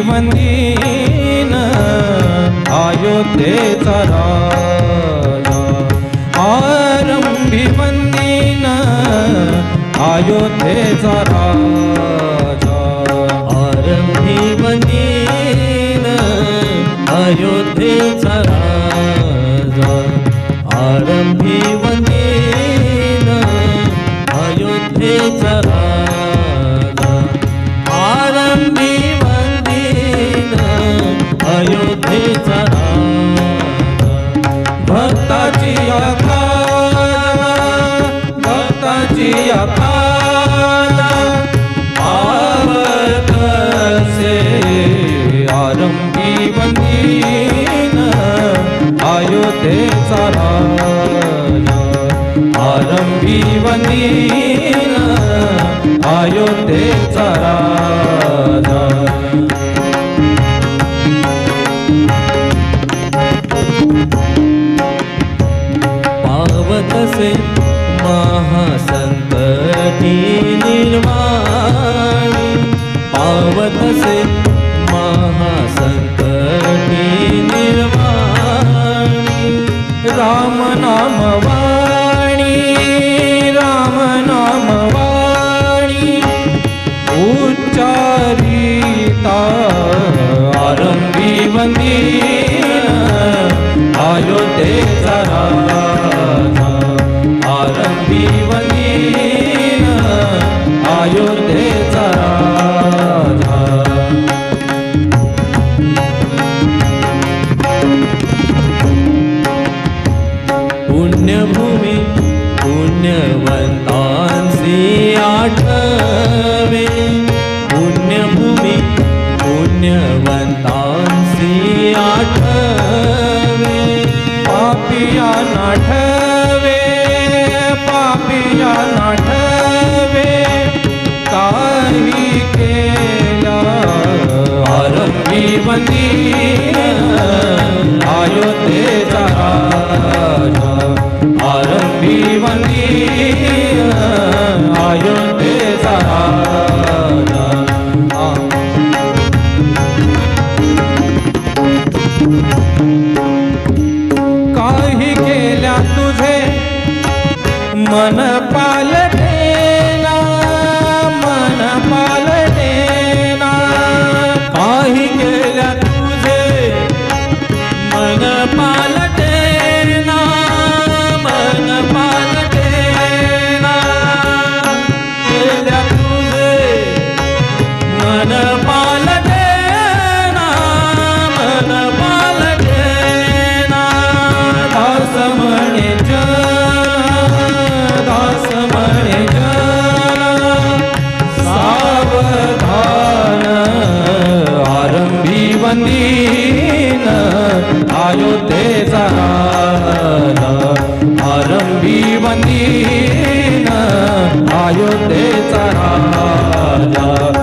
वंदीन अयोध्येचा राजा. आरंभी वंदीन अयोध्येचा राजा. आरंभी वंदीन अयोध्येचा राजा. आरंभी भक्ताची अकाला आवतसे आरंभी वंदीन अयोध्येचा राजा आरंभी वंदीन अयोध्येचा राजा पावतसे महासंकटी निर्वाणी पावतसे महासंकटी निर्वाणी राम नाम वा आरंभी अयोध्येचा राजा आरंभी वंदीन अयोध्येचा राजा काही केल्या तुझे मन पाले आरंभी वंदीन अयोध्येचा राजा.